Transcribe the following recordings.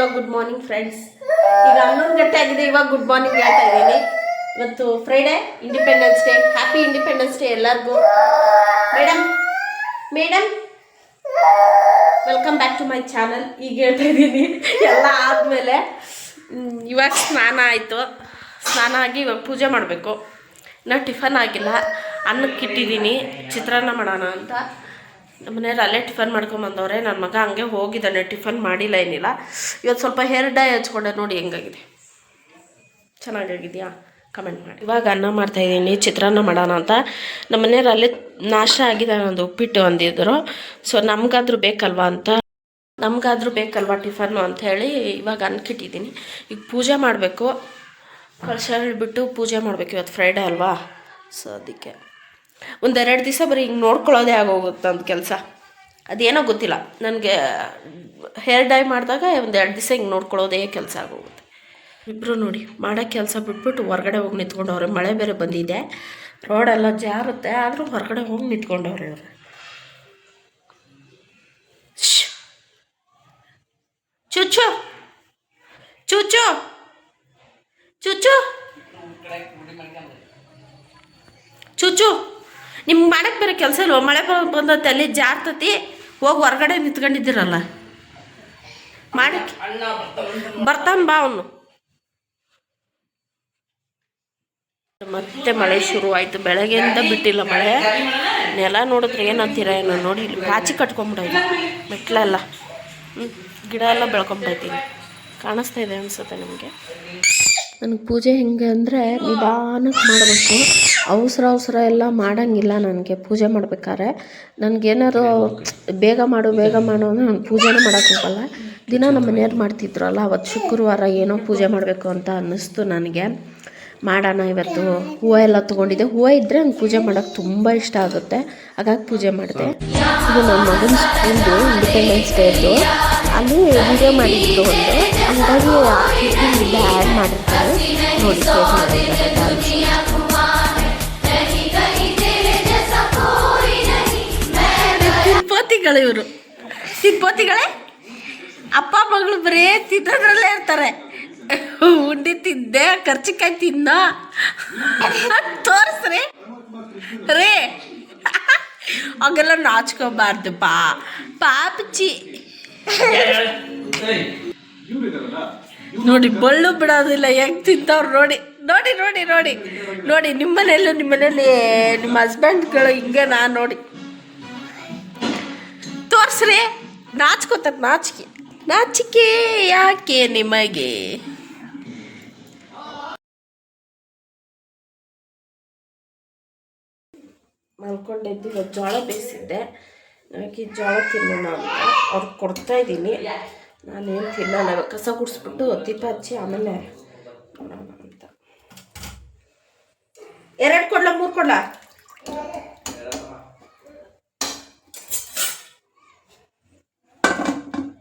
Hello good morning friends ಈಗ ಹನ್ನೊಂದು ಗಂಟೆ ಆಗಿದೆ, ಇವಾಗ ಗುಡ್ ಮಾರ್ನಿಂಗ್ ಹೇಳ್ತಾ ಇದ್ದೀನಿ. ಇವತ್ತು Friday Independence Day happy Independence Day ಎಲ್ಲರಿಗೂ. Madam madam welcome back to my channel ಈಗ ಹೇಳ್ತಾ ಇದ್ದೀನಿ, ಎಲ್ಲ ಆದಮೇಲೆ ಇವಾಗ ಸ್ನಾನ ಆಯಿತು. ಸ್ನಾನ ಆಗಿ ಇವಾಗ ಪೂಜೆ ಮಾಡಬೇಕು. ಇನ್ನೂ ಟಿಫನ್ ಆಗಿಲ್ಲ. ಅನ್ನಕ್ಕೆ ಇಟ್ಟಿದ್ದೀನಿ ಚಿತ್ರಾನ್ನ ಮಾಡೋಣ ಅಂತ. ನಮ್ಮ ಮನೆಯವ್ರು ಅಲ್ಲೇ ಟಿಫನ್ ಮಾಡ್ಕೊಂಬಂದವ್ರೆ ನನ್ನ ಮಗ ಹಂಗೆ ಹೋಗಿದ್ದಾನೆ, ಟಿಫನ್ ಮಾಡಿಲ್ಲ ಏನಿಲ್ಲ. ಇವತ್ತು ಸ್ವಲ್ಪ ಹೇರ್ ಡೈ ಹಚ್ಕೊಂಡೆ, ನೋಡಿ ಹೆಂಗಾಗಿದೆ. ಚೆನ್ನಾಗಾಗಿದೆಯಾ? ಕಮೆಂಟ್ ಮಾಡಿ. ಇವಾಗ ಅನ್ನ ಮಾಡ್ತಾಯಿದ್ದೀನಿ ಚಿತ್ರಾನ್ನ ಮಾಡೋಣ ಅಂತ. ನಮ್ಮ ಮನೆಯವ್ರು ಅಲ್ಲೇ ನಾಶ ಆಗಿದೆ ಒಂದು ಉಪ್ಪಿಟ್ಟು ಅಂದಿದ್ರು. ಸೊ ನಮಗಾದ್ರೂ ಬೇಕಲ್ವಾ ಅಂತ. ನಮಗಾದ್ರೂ ಬೇಕಲ್ವಾ ಟಿಫನ್ನು ಅಂತ ಹೇಳಿ ಇವಾಗ ಅನ್ಕಿಟ್ಟಿದ್ದೀನಿ ಈಗ ಪೂಜೆ ಮಾಡಬೇಕು. ಕಳಶ ಹೇಳಿಬಿಟ್ಟು ಪೂಜೆ ಮಾಡಬೇಕು ಇವತ್ತು ಫ್ರೈಡೇ ಅಲ್ವಾ? ಸೊ ಅದಕ್ಕೆ. ಒಂದೆರಡು ದಿವಸ ಬರೀ ಹಿಂಗೆ ನೋಡ್ಕೊಳ್ಳೋದೇ ಆಗೋಗುತ್ತೆ ಅಂತ ಕೆಲಸ. ಅದೇನೋ ಗೊತ್ತಿಲ್ಲ. ನನಗೆ ಹೇರ್ ಡೈ ಮಾಡಿದಾಗ ಒಂದು ಎರಡು ದಿವಸ ಹಿಂಗೆ ನೋಡ್ಕೊಳ್ಳೋದೇ ಕೆಲಸ ಆಗೋಗುತ್ತೆ. ಇಬ್ಬರು ನೋಡಿ, ಮಾಡೋ ಕೆಲಸ ಬಿಟ್ಬಿಟ್ಟು ಹೊರಗಡೆ ಹೋಗಿ ನಿಂತ್ಕೊಂಡವ್ರೆ. ಮಳೆ ಬೇರೆ ಬಂದಿದೆ. ರೋಡೆಲ್ಲ ಜಾರುತ್ತೆ. ಆದರೂ ಹೊರಗಡೆ ಹೋಗಿ ನಿಂತ್ಕೊಂಡವ್ರೆ ಇವರು ಚುಚ್ಚು. ಚುಚ್ಚು. ಚುಚ್ಚು. ಚುಚ್ಚು. ನಿಮ್ಗೆ ಮಾಡಕ್ಕೆ ಬೇರೆ ಕೆಲಸ ಇಲ್ವ? ಮಳೆ ಬಂದತ್ತೆ ಅಲ್ಲಿ ಜಾರ್ತತಿ, ಹೋಗಿ ಹೊರಗಡೆ ನಿಂತ್ಕೊಂಡಿದ್ದೀರಲ್ಲ. ಮಾಡಕ್ಕೆ ಬರ್ತಾನೆ ಬಾ ಅವನು. ಮತ್ತೆ ಮಳೆ ಶುರು ಆಯ್ತು ಬೆಳಗ್ಗೆಯಿಂದ ಬಿಟ್ಟಿಲ್ಲ ಮಳೆ. ನೆಲ ನೋಡಿದ್ರೆ ಏನಂತೀರ ಏನೋ ನೋಡಿ ಪಾಚಿ ಕಟ್ಕೊಂಬಿಡೋದು. ಮೆಟ್ಲೆಲ್ಲ ಹ್ಞೂ ಗಿಡ ಎಲ್ಲ ಬೆಳ್ಕೊಂಬಿಡ್ತೀನಿ ಕಾಣಿಸ್ತಾ ಇದೆ ಅನಿಸುತ್ತೆ ನಿಮಗೆ. ನನಗೆ ಪೂಜೆ ಹೆಂಗೆ ಅಂದರೆ ನಿಧಾನಕ್ಕೆ ಮಾಡಬೇಕು. ಅವಸರ ಅವಸರ ಎಲ್ಲ ಮಾಡೋಂಗಿಲ್ಲ ನನಗೆ ಪೂಜೆ ಮಾಡ್ಬೇಕಾದ್ರೆ. ನನಗೇನಾದ್ರು ಬೇಗ ಮಾಡು ಬೇಗ ಮಾಡು ಅಂದರೆ ನಾನು ಪೂಜೆನೇ ಹೋಗಲ್ಲ. ದಿನ ನಮ್ಮ ಮನೆಯವ್ರು ಮಾಡ್ತಿದ್ರಲ್ಲ, ಅವತ್ತು ಶುಕ್ರವಾರ ಏನೋ ಪೂಜೆ ಮಾಡಬೇಕು ಅಂತ ಅನ್ನಿಸ್ತು ನನಗೆ. ಮಾಡೋಣ ಇವತ್ತು, ಹೂವು ಎಲ್ಲ ತೊಗೊಂಡಿದ್ದೆ. ಹೂವು ಇದ್ದರೆ ನಂಗೆ ಪೂಜೆ ಮಾಡೋಕ್ಕೆ ತುಂಬ ಇಷ್ಟ ಆಗುತ್ತೆ. ಹಾಗಾಗಿ ಪೂಜೆ ಮಾಡಿದೆ. ಇದು ನನ್ನ ಮಗನ ಸ್ಕೂಲ್ದು ಇಂಡಿಪೆಂಡೆನ್ಸ್ ಡೇದು ಅಲ್ಲಿ ವಿಡಿಯೋ ಮಾಡಿದ್ದು ಒಂದು. ಹಂಗಾಗಿ ಇದರಿಂದ ಆ್ಯಡ್ ಮಾಡಿರ್ತಾರೆ ನೋಡಿ ತಿಪ್ಪೋತಿಗಳು ಇವರು. ತಿಪ್ಪೋತಿಗಳೇ? ಅಪ್ಪ, ಮಗಳು ಬರೇ ತಿನ್ನೋದ್ರಲ್ಲೇ ಇರ್ತಾರೆ. ಉಂಡಿ ತಿಂದೆ, ಕರ್ಚಿಕಾಯಿ ತಿನ್ನ. ತೋರಿಸ್ರಿ. ರೇ. ಹಾಗೆಲ್ಲ ನಾಚ್ಕೋಬಾರ್ದು, ಪಾ, ಪಾಪಚ್ಚಿ. ನೋಡಿ ಬಳ್ಳು ಬಿಡೋದಿಲ್ಲ ಹೆಂಗ್ ತಿಂತವ್ರು ನೋಡಿ ನೋಡಿ ನೋಡಿ ನೋಡಿ ನೋಡಿ ನಿಮ್ಮ ಮನೆಯಲ್ಲೂ ನಿಮ್ಮ ಹಸ್ಬೆಂಡ್ಗಳು ಹಿಂಗೆ ನಾ ನೋಡಿ. ತೋರ್ಸ್ರಿ ನಾಚ್ಕೋತಾರೆ ನಾಚಿಕೆ. ನಾಚಿಕೆ ಯಾಕೆ ನಿಮಗೆ? ಮಲ್ಕೊಂಡಿದ್ದು ಇವತ್ತು ಜೋಳ ಬೇಯಿಸಿದ್ದೆ. ನನಗೆ ಜೋಳ ತಿನ್ನೋಣ ಅಂತ. ಅವ್ರಿಗೆ ಕೊಡ್ತಾ ಇದ್ದೀನಿ. ನಾನೇನು ತಿನ್ನಲ್ಲ ಕಸ ಗುಡಿಸ್ಬಿಟ್ಟು ದೀಪ ಹಚ್ಚಿ ಆಮೇಲೆ ನೋಡೋಣ ಅಂತ. ಎರಡು ಕೊಡ್ಲ ಮೂರು ಕೊಡ್ಲ?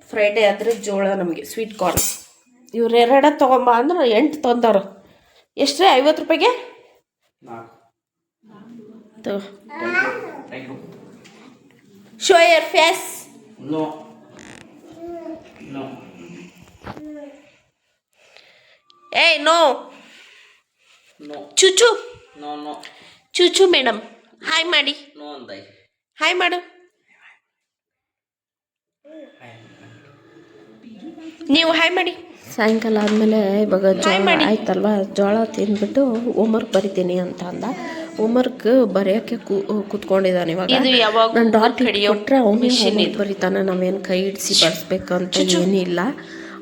ಫ್ರೈಡೇ ಆದರೆ ಜೋಳ ನಮಗೆ ಸ್ವೀಟ್ ಕಾರ್ನ್ ಇವ್ರು ಎರಡ ತೊಗೊಂಬ ಅಂದ್ರೆ ಎಂಟು ತೊಂದರು. ಎಷ್ಟು ರೀ ಐವತ್ತು ರೂಪಾಯಿಗೆ? Show your face No. No. ಏಯ್ ನೋ No. ಚುಚು No, no. ಚುಚು ಮೇಡಮ್ ಹಾಯ್ ಮಾಡಿ No ಅಂದೈ. ಹಾಯ್ ಮಾಡು ನೀವು ಹಾಯ್ ಮಾಡಿ ಸಾಯಂಕಾಲ ಆದಮೇಲೆ ಇವಾಗ ಜೋಳ ಆಯ್ತಲ್ವಾ ಜೋಳ ತಿಂದ್ಬಿಟ್ಟು ಹೋಮ್ವರ್ಕ್ ಬರಿತೀನಿ ಅಂತ ಅಂದ ಹೋಮ್ವರ್ಕ್ ಬರೆಯೋಕ್ಕೆ ಕುತ್ಕೊಂಡಿದ್ದಾನೆ ಇವಾಗ. ಇದು ಯಾವಾಗ್ಲೂ ನಾನು ಡಾಟ್ ಕೊಟ್ಟರೆ ಅವನು. ಬರೀತಾನೆ ನಾವೇನು ಕೈ ಹಿಡಿಸಿ ಬರ್ಸ್ಬೇಕಂತ ಏನಿಲ್ಲ.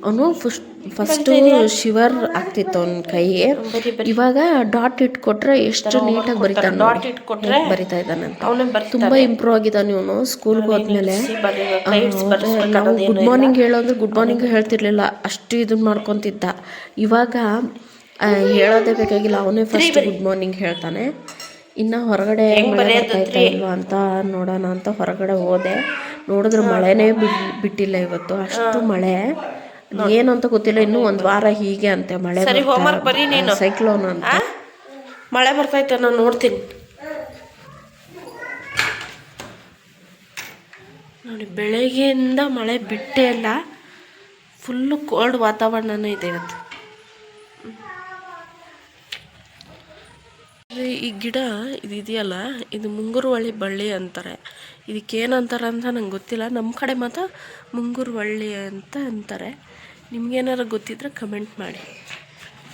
ಅವನು ಫಸ್ಟ್ ಫಸ್ಟು ಶಿವರ್ ಆಗ್ತಿತ್ತು ಅವನ ಕೈಗೆ. ಇವಾಗ ಡಾಟ್ ಇಟ್ಕೊಟ್ರೆ ಎಷ್ಟು ನೀಟಾಗಿ ಬರಿತಾನೆ ಡಾಟ್. ಇಟ್ಕೊಟ್ರೆ ಬರಿತಾ ಇದ್ದಾನೆ ಅಂತ. ತುಂಬಾ ಇಂಪ್ರೂವ್ ಆಗಿದ್ದಾನೆ ಇವನು ಸ್ಕೂಲ್ಗೆ ಹೋದ್ಮೇಲೆ. ನಾವು ಗುಡ್ ಮಾರ್ನಿಂಗ್ ಹೇಳೋದ್ರೆ ಗುಡ್ ಮಾರ್ನಿಂಗ್ ಹೇಳ್ತಿರ್ಲಿಲ್ಲ. ಅಷ್ಟು ಇದನ್ನ ಮಾಡ್ಕೊತಿದ್ದ. ಇವಾಗ ಹೇಳೋದೇ ಬೇಕಾಗಿಲ್ಲ. ಅವನೇ ಫಸ್ಟ್ ಗುಡ್ ಮಾರ್ನಿಂಗ್ ಹೇಳ್ತಾನೆ. ಇನ್ನ ಹೊರಗಡೆ ಇಲ್ವಾ ಅಂತ ನೋಡೋಣ ಅಂತ ಹೊರಗಡೆ ಹೋದೆ. ನೋಡಿದ್ರೆ ಮಳೆನೇ ಬಿಟ್ಟಿಲ್ಲ ಇವತ್ತು. ಅಷ್ಟು ಮಳೆ. ಏನು ಅಂತ ಗೊತ್ತಿಲ್ಲ. ಇನ್ನೂ ಒಂದ್ ವಾರ ಹೀಗೆ ಅಂತೆ ಮಳೆ ಸೈಕ್ಲೋನ್ ಅಂತ. ಮಳೆ ಬರ್ತೈತೆ ನಾನು ನೋಡ್ತೀನಿ. ನೋಡಿ ಬೆಳಗ್ಗೆಯಿಂದ ಮಳೆ ಬಿಟ್ಟೇ ಇಲ್ಲ. ಫುಲ್ಲು ಕೋಲ್ಡ್ ವಾತಾವರಣನೇ ಇದೆ ಇವತ್ತು. ಈ ಗಿಡ ಇದಿದೆಯಲ್ಲ, ಇದು ಮುಂಗುರುವಳ್ಳಿ ಬಳ್ಳಿ ಅಂತಾರೆ. ಇದಕ್ಕೆ ಏನಂತಾರೆ ಅಂತ ನಂಗೆ ಗೊತ್ತಿಲ್ಲ. ನಮ್ಮ ಕಡೆ ಮಾತ್ರ ಮುಂಗುರುವಳ್ಳಿ ಅಂತ ಅಂತಾರೆ. ನಿಮ್ಗೇನಾರು ಗೊತ್ತಿದ್ರೆ ಕಮೆಂಟ್ ಮಾಡಿ.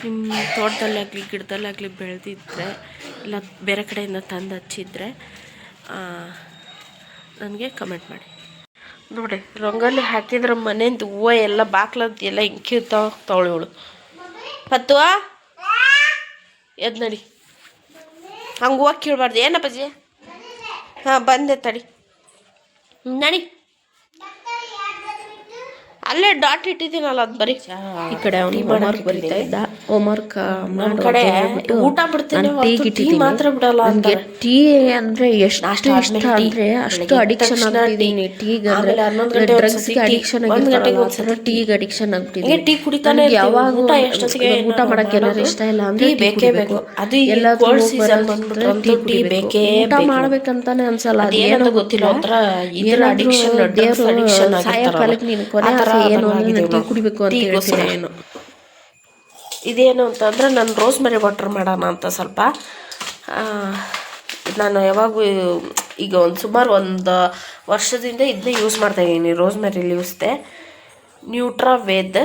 ನಿಮ್ಮ ತೋಟದಲ್ಲಾಗಲಿ, ಗಿಡದಲ್ಲಾಗಲಿ ಬೆಳೆದಿದ್ದರೆ ಇಲ್ಲ ಬೇರೆ ಕಡೆಯಿಂದ ತಂದು ಹಚ್ಚಿದ್ರೆ ನನಗೆ ಕಮೆಂಟ್ ಮಾಡಿ. ನೋಡಿ, ರಂಗೋಲಿ ಹಾಕಿದ್ರೆ ಮನೆಯಿಂದ ಹೂವು ಎಲ್ಲ ಬಾಕ್ಲದ್ದು ಎಲ್ಲ ಇಂಕಿರ್ತಾವ ತೊಳೆ ಇವಳು. ಪತ್ತುವಾ ಎದ್ ನಡಿ. ಹಂಗೆ ಕೇಳಬಾರ್ದು. ಏನಪ್ಪ ಏನಪ್ಪಾಜಿ? ಹಾಂ ಬಂದೆ ತಡಿ. ನಡಿ. ಅಲ್ಲೇ ಡಾಟ್ ಇಟ್ಟಿದ್ದೀನಲ್ಲ ಅದು ಬರೀ ಈ ಕಡೆ ಅವನು ಹೋಮ್ವರ್ಕ್ ಬರೀತಾ ಇದ್ದ ಹೋಮ್ವರ್ಕ್ ವರ್ಕ್ ಕಡೆ ಊಟ ಬಿಡ್ತೀನಿ ಟೀ ಟೀ ಮಾತ್ರ ಬಿಡಲ್ಲ ಅಂತಾರೆ. ಟೀ ಅಂದ್ರೆ ಎಷ್ಟು ಅಷ್ಟು ಇಷ್ಟ ಅಂದ್ರೆ ಅಷ್ಟು ಅಡಿಕ್ಷನ್ ಟೀ. ಟೀಗೆ ಅಂದ್ರೆ ಡ್ರಗ್ಸ್ ಟೀ. ಅಡಿಕ್ಷನ್ ಆಗಿರ್ತಾರಲ್ಲ ಟೀಗೆ ಅಡಿಕ್ಷನ್ ಹಿಂಗೆ ಟೀ ಕುಡಿತಾನೆ ನನ್ಗೆ ಯಾವಾಗ ಊಟ ಎಷ್ಟೊತ್ತಿಗೆ ಊಟ ಮಾಡಕ್ಕೆ ಏನಾದ್ರು ಇಷ್ಟ ಇಲ್ಲ ಅಂದ್ರೆ ಟೀ ಬೇಕೇ ಬೇಕು. ಅದು ಎಲ್ಲ ಸೀಸನ್ ಬಂದ್ಬಿಟ್ರಂತೂ ಟೀ. ಬೇಕೇ ಊಟ ಬೇಕು. ಮಾಡ್ಬೇಕಂತಾನೆ ಅನ್ಸಲ್ಲ ಅದೇನೋ ಗೊತ್ತಿಲ್ಲ, ಒಂಥರ ಇದ್ರ ಅಡಿಕ್ಷನ್ ದೇವ್ರು addiction ಸಾಯೋ ಕಾಲಕ್ಕೆ ನೀನು ಕೊನೆ ಏನು ಅಂದ್ರೆ ಟೀ ಕುಡಿಬೇಕು ಅಂತ ಟೀಗೋಸ್ಕರ. ಹೇಳ್ತೀನಿ ಏನು ಇದೇನು ಅಂತಂದ್ರೆ ನಾನು ರೋಸ್ಮರಿ ವಾಟರ್ ಮಾಡೋಣ ಅಂತ ಸ್ವಲ್ಪ. ನಾನು ಯಾವಾಗೂ ಈಗ ಒಂದು ಸುಮಾರು ಒಂದು ವರ್ಷದಿಂದ ಇದನ್ನೇ ಯೂಸ್ ಮಾಡ್ತಾಯಿದ್ದೀನಿ ರೋಸ್ಮೆರಿ ಲೀವ್ಸ್ದೆ ನ್ಯೂಟ್ರಾ ವೇದ್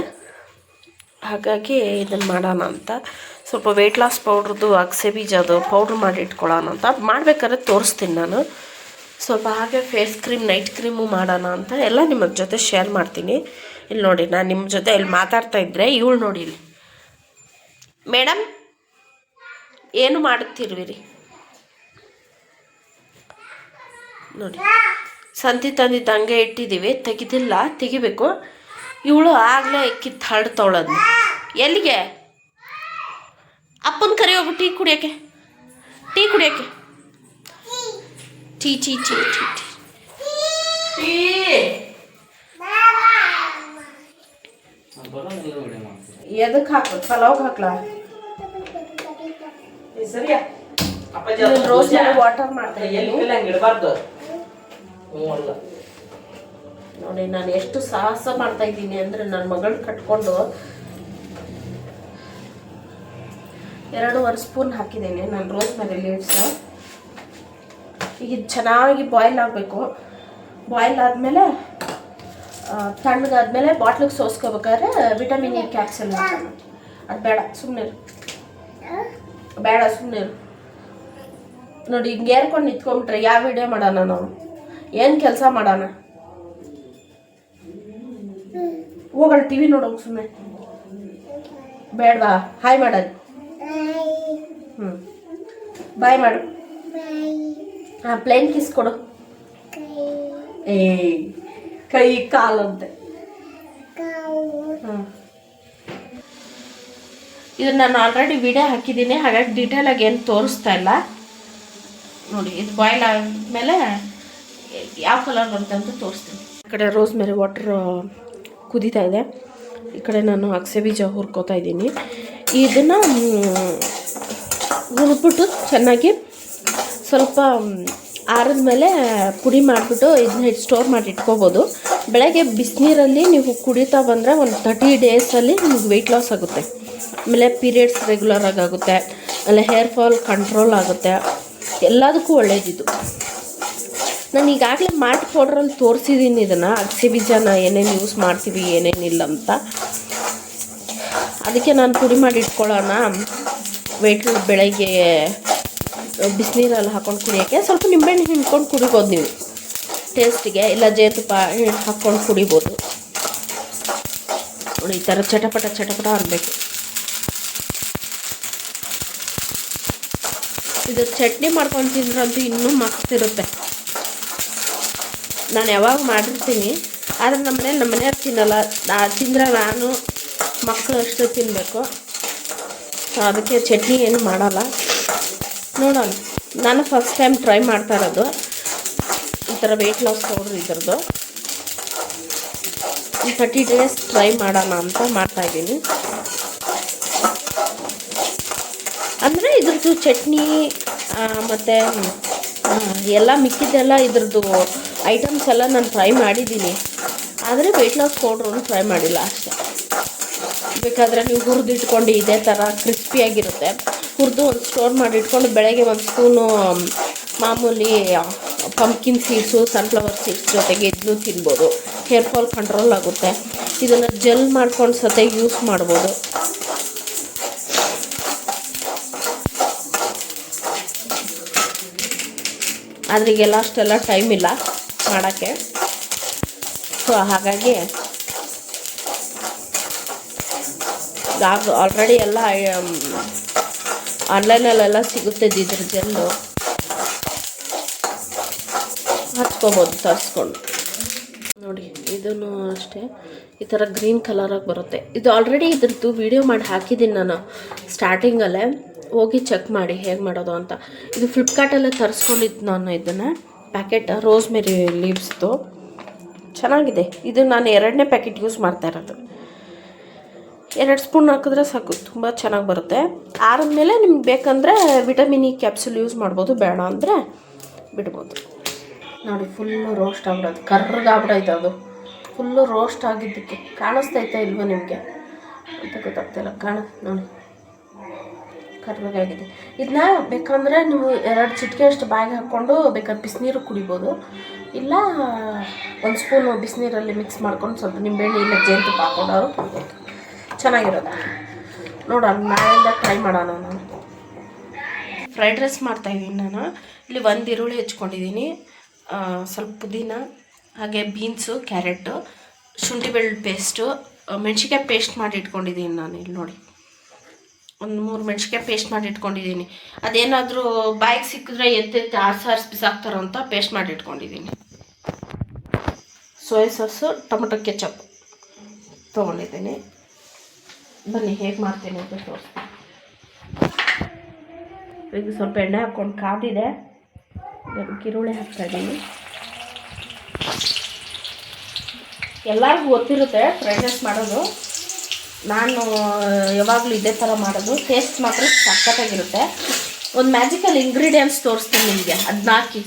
ಹಾಗಾಗಿ ಇದನ್ನು ಮಾಡೋಣ ಅಂತ. ಸ್ವಲ್ಪ ವೆಯ್ಟ್ ಲಾಸ್ ಪೌಡ್ರದ್ದು ಅಗಸೆ ಬೀಜದು ಪೌಡ್ರ್ ಮಾಡಿ ಇಟ್ಕೊಳ್ಳೋಣ ಅಂತ. ಮಾಡ್ಬೇಕಾದ್ರೆ ತೋರಿಸ್ತೀನಿ ನಾನು. ಸ್ವಲ್ಪ ಹಾಗೆ ಫೇಸ್ ಕ್ರೀಮ್, ನೈಟ್ ಕ್ರೀಮು ಮಾಡೋಣ ಅಂತ ಎಲ್ಲ ನಿಮ್ಮ ಜೊತೆ ಶೇರ್ ಮಾಡ್ತೀನಿ. ಇಲ್ಲಿ ನೋಡಿ, ನಾನು ನಿಮ್ಮ ಜೊತೆ ಇಲ್ಲಿ ಮಾತಾಡ್ತಾ ಇದ್ದರೆ ಇವಳು ನೋಡಿ ಇಲ್ಲಿ. ಮೇಡಮ್ ಏನು ಮಾಡುತ್ತಿರುವಿರಿ? ನೋಡಿ, ಸಂತಿ ತಂದಿದ್ದ ಹಂಗೆ ಇಟ್ಟಿದ್ದೀವಿ, ತೆಗಿದಿಲ್ಲ, ತೆಗಿಬೇಕು. ಇವಳು ಆಗಲೇ ಕಿತ್ತು ಹರಡ್ತವಳದ್ನ. ಎಲ್ಲಿಗೆ? ಅಪ್ಪನ ಕರಿ ಹೋಗ್ಬಿಟ್ಟು ಟೀ ಕುಡಿಯೋಕೆ, ಟೀ ಕುಡಿಯೋಕ್ಕೆ tea T T T T. T. Video ಮಾಡ್ತೀನಿ ಎದಕ್ಕೆ ಹಾಕ್ಬೇಕು ಪಲಾವ್ಗೆ ಹಾಕ್ಲಾ? ಸರಿಯಾ? ರೋಸ್ ವಾಟರ್ ಮಾಡ್ತಾ ಎಲ್ಲಿ ಇದ್ದೀನಿ. ಹಂಗೆ ಇಡಬಾರ್ದು. ಹ್ಞೂ ಅಲ್ಲ. ನೋಡಿ ನಾನು ಎಷ್ಟು ಸಾಹಸ ಮಾಡ್ತಾ ಇದ್ದೀನಿ ಅಂದ್ರೆ ನನ್ನ ಮಗಳು ಕಟ್ಕೊಂಡು ಎರಡೂವರೆ ಸ್ಪೂನ್ ಹಾಕಿದ್ದೀನಿ. ನಾನು ರೋಸ್ ಮೇಲೆ ಲೀವ್ಸ್ ಈಗ ಇದು ಚೆನ್ನಾಗಿ ಬಾಯ್ಲ್ ಆಗಬೇಕು. ಬಾಯ್ಲ್ ಆದಮೇಲೆ ತಣ್ಣಗಾದ್ಮೇಲೆ ಬಾಟ್ಲಿಗೆ ಸೋಸ್ಕೋಬೇಕಾದ್ರೆ ವಿಟಮಿನ್ ಎ ಕ್ಯಾಪ್ಸಲ್ ಅದು ಬೇಡ ಸುಮ್ಮನೆ ಬೇಡ ಸುಮ್ಮನೆ ನೋಡಿ ಹಿಂಗೆ ಏರ್ಕೊಂಡು ನಿಂತ್ಕೊಂಡ್ಬಿಟ್ರೆ ಯಾವ ವಿಡಿಯೋ ಮಾಡೋಣ ನಾವು? ಏನು ಕೆಲಸ ಮಾಡೋಣ? ಹೋಗಲ್ ಟಿ ವಿ ನೋಡೋಕೆ ಸುಮ್ಮನೆ ಬೇಡವಾ? ಹಾಯ್ ಮಾಡೋದು ಹ್ಞೂ ಬಾಯ್ ಮಾಡು ಹಾಂ ಪ್ಲೇನ್ ಕಿಸ್ ಕೊಡು. ಏ ಕೈ ಕಾಲಂತೆ. ಅಂತ ಇದು ನಾನು ಆಲ್ರೆಡಿ ವಿಡಿಯೋ ಹಾಕಿದ್ದೀನಿ ಹಾಗಾಗಿ ಡೀಟೇಲಾಗಿ ಏನು ತೋರಿಸ್ತಾ ಇಲ್ಲ. ನೋಡಿ ಇದು ಬಾಯ್ಲ್ ಆದಮೇಲೆ ಯಾವ ಕಲರ್ ಬರುತ್ತೆ ಅಂತ ತೋರಿಸ್ತೀನಿ. ಈ ಕಡೆ ರೋಸ್ ಮೇರಿ ವಾಟರ್ ಕುದೀತಾ ಇದೆ. ಈ ಕಡೆ ನಾನು ಅಗಸೆ ಬೀಜ ಹುರ್ಕೋತಾ ಇದ್ದೀನಿ. ಇದನ್ನು ಹುರಿದ್ಬಿಟ್ಟು ಚೆನ್ನಾಗಿ ಸ್ವಲ್ಪ ಆರಿದ ಮೇಲೆ ಪುಡಿ ಮಾಡಿಬಿಟ್ಟು ಇದನ್ನ ಸ್ಟೋರ್ ಮಾಡಿ ಇಟ್ಕೋಬೋದು. ಬೆಳಗ್ಗೆ ಬಿಸಿನೀರಲ್ಲಿ ನೀವು ಕುಡಿತಾ ಬಂದರೆ ಒಂದು ತರ್ಟಿ ಡೇಸಲ್ಲಿ ನಿಮ್ಗೆ ವೆಯ್ಟ್ ಲಾಸ್ ಆಗುತ್ತೆ. ಆಮೇಲೆ ಪೀರಿಯಡ್ಸ್ ರೆಗ್ಯುಲರ್ ಆಗುತ್ತೆ ಆಮೇಲೆ ಹೇರ್ ಫಾಲ್ ಕಂಟ್ರೋಲ್ ಆಗುತ್ತೆ. ಎಲ್ಲದಕ್ಕೂ ಒಳ್ಳೇದಿದು. ನಾನು ಈಗಾಗಲೇ ಮಾರ್ಟ್ ಪೌಡ್ರಲ್ಲಿ ತೋರಿಸಿದ್ದೀನಿ ಇದನ್ನು. ಅಗಸೆ ಬೀಜನ ಏನೇನು ಯೂಸ್ ಮಾಡ್ತೀವಿ ಏನೇನಿಲ್ಲ ಅಂತ. ಅದಕ್ಕೆ ನಾನು ಪುಡಿ ಮಾಡಿ ಇಟ್ಕೊಳ್ಳೋಣ. ವೆಯ್ಟ್ ಬೆಳಗ್ಗೆ ಬಿಸಿನೀರಲ್ಲಿ ಹಾಕ್ಕೊಂಡು ಕುಡಿಯೋಕ್ಕೆ ಸ್ವಲ್ಪ ನಿಂಬೆಹಣ್ಣು ಹಿಂಡ್ಕೊಂಡು ಕುಡಿಬೋದು ನೀವು. ಟೇಸ್ಟಿಗೆ ಇಲ್ಲ ಜೇನುತುಪ್ಪ ಹಾಕ್ಕೊಂಡು ಕುಡಿಬೋದು. ನೋಡಿ, ಈ ಥರ ಚಟಪಟ ಚಟಪಟ ಆಗಬೇಕು. ಇದು ಚಟ್ನಿ ಮಾಡ್ಕೊಂಡು ತಿಂದ್ರಂತೂ ಇನ್ನೂ ಮಸ್ತಿರುತ್ತೆ. ನಾನು ಯಾವಾಗ ಮಾಡಿರ್ತೀನಿ, ಆದರೆ ನಮ್ಮ ಮನೇಲಿ ನಮ್ಮ ಮನೆಯವ್ರು ತಿನ್ನಲ್ಲ. ನಾ ತಿಂದರೆ ನಾನು ಮಕ್ಕಳು ಅಷ್ಟು ತಿನ್ನಬೇಕು ಅದಕ್ಕೆ ಚಟ್ನಿ ಏನು ಮಾಡಲ್ಲ. ನೋಡೋಣ. ನಾನು ಫಸ್ಟ್ ಟೈಮ್ ಟ್ರೈ ಮಾಡ್ತಾ ಇರೋದು. ಈ ಥರ ವೆಯ್ಟ್ ಲಾಸ್ ಪೌಡ್ರ್ ಇದ್ರದ್ದು. ಈ ತರ್ಟಿ ಡೇಸ್ ಟ್ರೈ ಮಾಡೋಣ ಅಂತ ಮಾಡ್ತಾಯಿದ್ದೀನಿ ಅಂದರೆ ಇದ್ರದ್ದು ಚಟ್ನಿ ಮತ್ತು ಎಲ್ಲ ಮಿಕ್ಕಿದ್ದೆಲ್ಲ ಇದ್ರದ್ದು ಐಟಮ್ಸ್ ಎಲ್ಲ ನಾನು ಟ್ರೈ ಮಾಡಿದ್ದೀನಿ. ಆದರೆ ವೆಯ್ಟ್ ಲಾಸ್ ಪೌಡ್ರನ್ನು ಟ್ರೈ ಮಾಡಿಲ್ಲ ಅಷ್ಟೇ. ಬೇಕಾದರೆ ನೀವು ಹುರಿದಿಟ್ಕೊಂಡು ಇದೇ ಥರ ಕ್ರಿಸ್ಪಿಯಾಗಿರುತ್ತೆ ಹುರಿದು ಒಂದು ಸ್ಟೋರ್ ಮಾಡಿ ಇಟ್ಕೊಂಡು ಬೆಳಗ್ಗೆ ಒಂದು ಸ್ಪೂನು ಮಾಮೂಲಿ ಪಂಪ್ಕಿನ್ ಸೀಡ್ಸು ಸನ್ಫ್ಲವರ್ ಸೀಡ್ಸ್ ಜೊತೆಗೆ ಇದನ್ನು ತಿನ್ಬೋದು. ಹೇರ್ ಫಾಲ್ ಕಂಟ್ರೋಲ್ ಆಗುತ್ತೆ. ಇದನ್ನು ಜೆಲ್ ಮಾಡ್ಕೊಂಡು ಸತೆ ಯೂಸ್ ಮಾಡ್ಬೋದು. ಆದರೆ ಈಗೆಲ್ಲ ಅಷ್ಟೆಲ್ಲ ಟೈಮ್ ಇಲ್ಲ ಮಾಡೋಕ್ಕೆ. ಸೊ ಹಾಗಾಗಿ ಆಲ್ರೆಡಿ ಎಲ್ಲ ಆನ್ಲೈನಲ್ಲೆಲ್ಲ ಸಿಗುತ್ತೆ ಇದ್ರ ಜೆಲ್ಲು ಹಚ್ಕೋಬೋದು ತರಿಸ್ಕೊಂಡು. ನೋಡಿ, ಇದನ್ನು ಅಷ್ಟೇ. ಈ ಥರ ಗ್ರೀನ್ ಕಲರಾಗಿ ಬರುತ್ತೆ. ಇದು ಆಲ್ರೆಡಿ ಇದ್ರದ್ದು ವಿಡಿಯೋ ಮಾಡಿ ಹಾಕಿದ್ದೀನಿ ನಾನು ಸ್ಟಾರ್ಟಿಂಗಲ್ಲೇ ಹೋಗಿ ಚೆಕ್ ಮಾಡಿ ಹೇಗೆ ಮಾಡೋದು ಅಂತ. ಇದು ಫ್ಲಿಪ್ಕಾರ್ಟಲ್ಲೇ ತರಿಸ್ಕೊಂಡಿದ್ದು ನಾನು ಇದನ್ನು. ಪ್ಯಾಕೆಟ್ ರೋಸ್ಮೆರಿ ಲೀವ್ಸ್ದು ಚೆನ್ನಾಗಿದೆ. ಇದು ನಾನು ಎರಡನೇ ಪ್ಯಾಕೆಟ್ ಯೂಸ್ ಮಾಡ್ತಾ ಇರೋದು. ಎರಡು ಸ್ಪೂನ್ ಹಾಕಿದ್ರೆ ಸಾಕು, ತುಂಬ ಚೆನ್ನಾಗಿ ಬರುತ್ತೆ. ಆರಿದ್ಮೇಲೆ ನಿಮ್ಗೆ ಬೇಕಂದರೆ ವಿಟಮಿನ್ ಇ ಕ್ಯಾಪ್ಸುಲ್ ಯೂಸ್ ಮಾಡ್ಬೋದು, ಬೇಡ ಅಂದರೆ ಬಿಡ್ಬೋದು. ನೋಡಿ ಫುಲ್ಲು ರೋಸ್ಟ್ ಆಗ್ಬಿಡೋದು. ಕರ್ರಗಾಗ್ಬಿಡೈತೆ ಅದು. ಫುಲ್ಲು ರೋಸ್ಟ್ ಆಗಿದ್ದಕ್ಕೆ ಕಾಣಿಸ್ತೈತೆ ಇಲ್ವ ನಿಮಗೆ? ಅಂತ ಗೊತ್ತಾಗ್ತಿಲ್ಲ ಕಾಣ, ನೋಡಿ. ಕರ್ರಗಾಗಿದೆ ಇದನ್ನ ಬೇಕಂದರೆ ನೀವು ಎರಡು ಚಿಟಿಕೆ ಅಷ್ಟು ಬಾಯಿಗೆ ಹಾಕ್ಕೊಂಡು ಬೇಕಾದ್ರೆ ಬಿಸಿನೀರು ಕುಡಿಬೋದು. ಇಲ್ಲ, ಒಂದು ಸ್ಪೂನು ಬಿಸಿನೀರಲ್ಲಿ ಮಿಕ್ಸ್ ಮಾಡ್ಕೊಂಡು ಸ್ವಲ್ಪ ನಿಂಬೆಹಣ್ಣು ಇಲ್ಲ ಜೇನುತುಪ್ಪ ಹಾಕ್ಕೊಂಡವರು ಕುಡಿಬೋದು ಚೆನ್ನಾಗಿರುತ್ತೆ ನೋಡೋಣ ನಾಳೆಯಿಂದ ಟ್ರೈ ಮಾಡೋಣ ನಾನು. ಫ್ರೈಡ್ ರೈಸ್ ಮಾಡ್ತಾಯಿದ್ದೀನಿ ನಾನು. ಇಲ್ಲಿ ಒಂದು ಈರುಳ್ಳಿ ಹೆಚ್ಕೊಂಡಿದ್ದೀನಿ ಸ್ವಲ್ಪ ಪುದೀನ, ಹಾಗೆ ಬೀನ್ಸು ಕ್ಯಾರೆಟು ಶುಂಠಿ ಬೆಳ್ಳುಳ್ಳಿ ಪೇಸ್ಟು ಮೆಣಸಿನ್ಕಾಯಿ ಪೇಸ್ಟ್ ಮಾಡಿ ಇಟ್ಕೊಂಡಿದ್ದೀನಿ ನಾನು ಇಲ್ಲಿ ನೋಡಿ. ಒಂದು ಮೂರು ಮೆಣಸಿನ್ಕಾಯಿ ಪೇಸ್ಟ್ ಮಾಡಿ ಇಟ್ಕೊಂಡಿದ್ದೀನಿ ಅದೇನಾದರೂ ಬಾಯಿಗೆ ಸಿಕ್ಕಿದ್ರೆ ಎತ್ತೆತ್ತಿ ಆರು ಆರ್ಸ್ ಬಿಸಾಕ್ತಾರೋ ಅಂತ ಪೇಸ್ಟ್ ಮಾಡಿ ಇಟ್ಕೊಂಡಿದ್ದೀನಿ ಸೋಯಾ ಸಾಸು ಟೊಮೊಟೊ ಕೆಚಪ್ ತೊಗೊಂಡಿದ್ದೀನಿ. ಬನ್ನಿ, ಹೇಗೆ ಮಾಡ್ತೀನಿ ಅಂತ ತೋರಿಸ್ತೀನಿ. ಈಗ ಸ್ವಲ್ಪ ಎಣ್ಣೆ ಹಾಕ್ಕೊಂಡು ಕಾದಿದೆ ಕಿರುಳೆ ಹಾಕ್ತಾ ಇದ್ದೀನಿ. ಎಲ್ಲರಿಗೂ ಗೊತ್ತಿರುತ್ತೆ ಫ್ರೈಡ್ ಮಾಡೋದು. ನಾನು ಯಾವಾಗಲೂ ಇದೇ ಥರ ಮಾಡೋದು. ಟೇಸ್ಟ್ ಮಾತ್ರ ಸಕ್ಕತ್ತಾಗಿರುತ್ತೆ ಒಂದು ಮ್ಯಾಜಿಕಲ್ ಇಂಗ್ರೀಡಿಯೆಂಟ್ಸ್ ತೋರಿಸ್ತೀನಿ ನಿಮಗೆ. ಅದನ್ನ ಹಾಕಿ.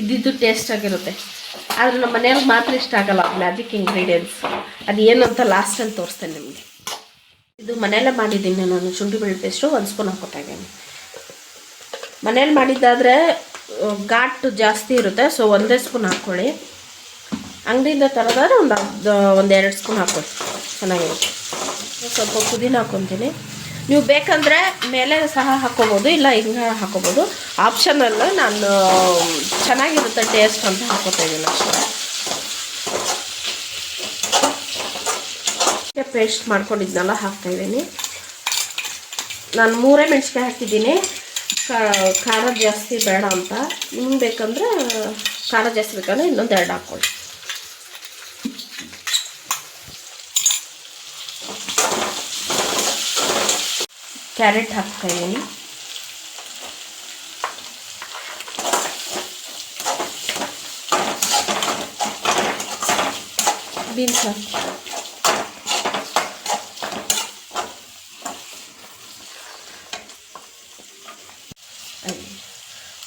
ಇದ್ದಿದ್ದು ಟೇಸ್ಟ್ ಆಗಿರುತ್ತೆ. ಆದರೆ ನಮ್ಮ ಮನೆಯವ್ರಿಗೆ ಮಾತ್ರ ಇಷ್ಟ ಆಗಲ್ಲ ಮ್ಯಾಜಿಕ್ ಇಂಗ್ರೀಡಿಯೆಂಟ್ಸ್ ಅದು ಏನು ಅಂತ ಲಾಸ್ಟಲ್ಲಿ ತೋರಿಸ್ತೇನೆ ನಿಮಗೆ. ಇದು ಮನೆಯಲ್ಲೇ ಮಾಡಿದ್ದೀನಿ ನಾನು ಶುಂಠಿ ಬೆಳ್ಳುಳ್ಳಿ ಪೇಸ್ಟು ಒಂದು ಸ್ಪೂನ್ ಇದ್ದೀನಿ. ಮನೇಲಿ ಮಾಡಿದ್ದಾದರೆ ಘಾಟು ಜಾಸ್ತಿ ಇರುತ್ತೆ ಸೊ ಒಂದೇ ಸ್ಪೂನ್ ಹಾಕ್ಕೊಳ್ಳಿ. ಅಂಗಡಿಯಿಂದ ತರೋದಾದ್ರೆ ಒಂದು ಒಂದು ಎರಡು ಸ್ಪೂನ್ ಹಾಕ್ಕೊಳ್ಳಿ. ಚೆನ್ನಾಗಿರುತ್ತೆ. ಸ್ವಲ್ಪ ಪುದೀನ ಹಾಕ್ಕೊತೀನಿ ನೀವು ಬೇಕಂದರೆ ಮೇಲೆ ಸಹ ಹಾಕ್ಕೋಬೋದು, ಇಲ್ಲ ಹಿಂಗೆ ಹಾಕ್ಕೋಬೋದು. ಆಪ್ಷನಲ್ಲ ನಾನು ಚೆನ್ನಾಗಿರುತ್ತೆ ಟೇಸ್ಟ್ ಅಂತ ಹಾಕೋತಾ ಇದ್ದೀನಿ ಅಷ್ಟೇ. ಪೇಸ್ಟ್ ಮಾಡ್ಕೊಂಡಿದ್ನಲ್ಲ ಹಾಕ್ತಾಯಿದ್ದೀನಿ ನಾನು ಮೂರೇ ಮೆಣಸಿನ್ಕಾಯಿ ಹಾಕಿದ್ದೀನಿ. ಖಾರ ಜಾಸ್ತಿ ಬೇಡ ಅಂತ. ನಿಮ್ಗೆ ಬೇಕಂದ್ರೆ ಖಾರ ಜಾಸ್ತಿ ಬೇಕಂದ್ರೆ ಇನ್ನೊಂದು ಎರಡು ಹಾಕ್ಕೊಳ್ಳಿ. ಕ್ಯಾರೆಟ್ ಹಾಕ್ತಾ ಇದ್ದೀನಿ. ಬೀನ್ಸ್ ಹಾಕಿ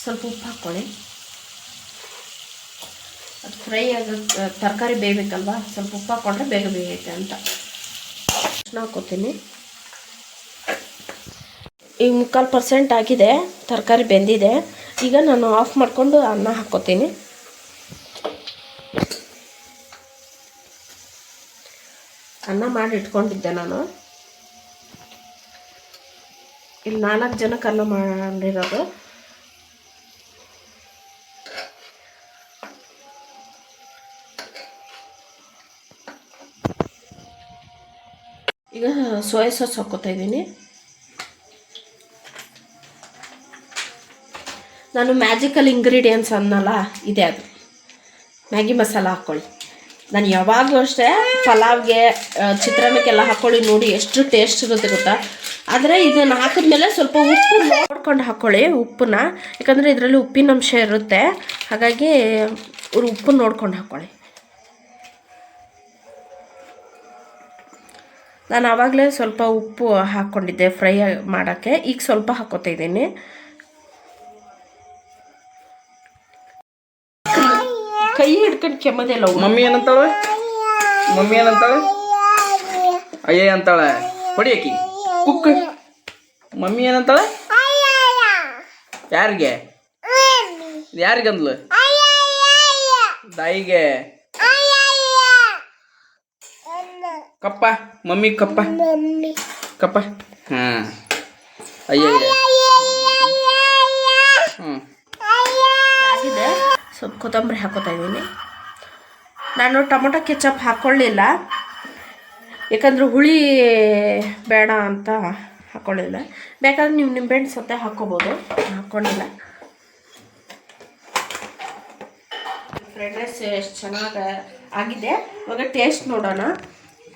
ಸ್ವಲ್ಪ ಉಪ್ಪು ಹಾಕ್ಕೊಳ್ಳಿ. ಅದು ಫ್ರೈ ಆಗ ತರಕಾರಿ ಬೇಯಬೇಕಲ್ವಾ? ಸ್ವಲ್ಪ ಉಪ್ಪು ಹಾಕ್ಕೊಂಡ್ರೆ ಬೇಗ ಬೇಯುತ್ತೆ ಅಂತ. ಅಷ್ಟು ಹಾಕ್ಕೋತೀನಿ. ಈಗ ಮುಕ್ಕಾಲು ಪರ್ಸೆಂಟ್ ಆಗಿದೆ, ತರಕಾರಿ ಬೆಂದಿದೆ. ಈಗ ನಾನು ಆಫ್ ಮಾಡಿಕೊಂಡು ಅನ್ನ ಹಾಕ್ಕೋತೀನಿ. ಅನ್ನ ಮಾಡಿ ಇಟ್ಕೊಂಡಿದ್ದೆ ನಾನು. ಇಲ್ಲಿ ನಾಲ್ಕು ಜನಕ್ಕೆ ಅನ್ನ ಮಾಡಿರೋದು. ಸೋಯಾ ಸಾಸ್ ಹಾಕ್ಕೋತಾ ಇದ್ದೀನಿ. ನಾನು ಮ್ಯಾಜಿಕಲ್ ಇಂಗ್ರೀಡಿಯೆಂಟ್ಸ್ ಅನ್ನಲ್ಲ, ಇದೆ ಅದು. ಮ್ಯಾಗಿ ಮಸಾಲ ಹಾಕ್ಕೊಳ್ಳಿ ನಾನು ಯಾವಾಗಲೂ ಅಷ್ಟೇ ಪಲಾವ್ಗೆ ಚಿತ್ರಾನ್ನಕ್ಕೆಲ್ಲ ಹಾಕ್ಕೊಳ್ಳಿ ನೋಡಿ ಎಷ್ಟು ಟೇಸ್ಟ್ ಇರುತ್ತೆ ಗೊತ್ತಾ? ಆದರೆ ಇದನ್ನು ಹಾಕಿದ್ಮೇಲೆ ಸ್ವಲ್ಪ ಉಪ್ಪು ನೋಡ್ಕೊಂಡು ಹಾಕ್ಕೊಳ್ಳಿ ಉಪ್ಪನ್ನ. ಯಾಕಂದರೆ ಇದರಲ್ಲಿ ಉಪ್ಪಿನ ಅಂಶ ಇರುತ್ತೆ. ಹಾಗಾಗಿ ಅವ್ರು ಉಪ್ಪು ನೋಡ್ಕೊಂಡು ಹಾಕ್ಕೊಳ್ಳಿ ನಾನು ಆವಾಗಲೇ ಸ್ವಲ್ಪ ಉಪ್ಪು ಹಾಕ್ಕೊಂಡಿದ್ದೆ ಫ್ರೈ ಮಾಡೋಕ್ಕೆ. ಈಗ ಸ್ವಲ್ಪ ಹಾಕ್ಕೋತಾ ಇದ್ದೀನಿ. ಕೈ ಹಿಡ್ಕೊಂಡು ಕೆಮ್ಮದೆಲ್ಲ ಮಮ್ಮಿ ಏನಂತಾಳೆ? ಮಮ್ಮಿ ಏನಂತಾಳೆ? ಅಯ್ಯ ಅಂತಾಳೆ. ಹೊಡಿ ಆಕಿ ಕುಕ್ ಮಮ್ಮಿ ಏನಂತಾಳೆ? ಯಾರಿಗೆ? ಯಾರಿಗಂದ್ಲು? ದಾಯಿಗೆ. ಕಪ್ಪ. ಮಮ್ಮಿ ಕಪ್ಪ. ಕಪ್ಪ. ಹಾ. ಅಯ್ಯ ಹ್ಞೂ ಆಗಿದೆ ಸ್ವಲ್ಪ ಕೊತ್ತಂಬರಿ ಹಾಕೋತಾ ಇದ್ದೀನಿ. ನಾನು ಟೊಮೊಟೊ ಕೆಚಪ್ ಹಾಕ್ಕೊಳ್ಳಿಲ್ಲ ಯಾಕಂದ್ರೆ ಹುಳಿ ಬೇಡ ಅಂತ ಹಾಕ್ಕೊಳ್ಳಿಲ್ಲ ಬೇಕಾದ್ರೆ ನೀವು ನಿಂಬೆಹಣ್ಣು ಸತ್ತೆ ಹಾಕ್ಕೋಬೋದು ಹಾಕ್ಕೊಂಡಿಲ್ಲ ಫ್ರೈಡ್ ರೈಸ್ ಎಷ್ಟು ಚೆನ್ನಾಗಿ ಆಗಿದೆ. ಇವಾಗ ಟೇಸ್ಟ್ ನೋಡೋಣ.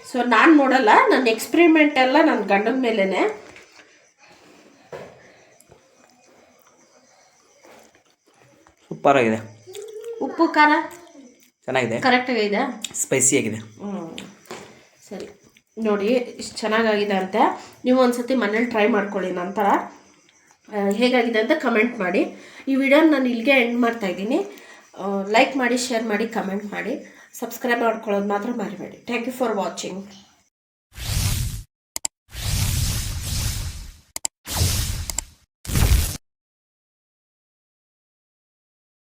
ಸೊ ನಾನು ನೋಡಲ್ಲ ನನ್ನ ಎಕ್ಸ್ಪೆರಿಮೆಂಟ್ ಎಲ್ಲ ನನ್ನ ಗಂಡನ ಮೇಲೇ ಸೂಪರ್ ಆಗಿದೆ ಉಪ್ಪು ಖಾರ? ಚೆನ್ನಾಗಿದೆ. ಕರೆಕ್ಟಾಗಿದೆ ಸ್ಪೈಸಿ ಆಗಿದೆ. ಹ್ಞೂ ಸರಿ. ನೋಡಿ ಇಷ್ಟು ಚೆನ್ನಾಗಾಗಿದೆ ಅಂತ. ನೀವು ಒಂದ್ಸತಿ ಮನೇಲಿ ಟ್ರೈ ಮಾಡ್ಕೊಳ್ಳಿ ನಂತರ. ಹೇಗಾಗಿದೆ ಅಂತ ಕಮೆಂಟ್ ಮಾಡಿ. ಈ ವಿಡಿಯೋನ ನಾನು ಇಲ್ಲಿಗೆ ಎಂಡ್ ಮಾಡ್ತಾ ಇದ್ದೀನಿ. ಲೈಕ್ ಮಾಡಿ ಶೇರ್ ಮಾಡಿ ಕಮೆಂಟ್ ಮಾಡಿ. ಸಬ್ಸ್ಕ್ರೈಬ್ ಮಾಡ್ಕೊಳ್ಳೋದು ಮಾತ್ರ ಮರಿಬೇಡಿ. Thank you for watching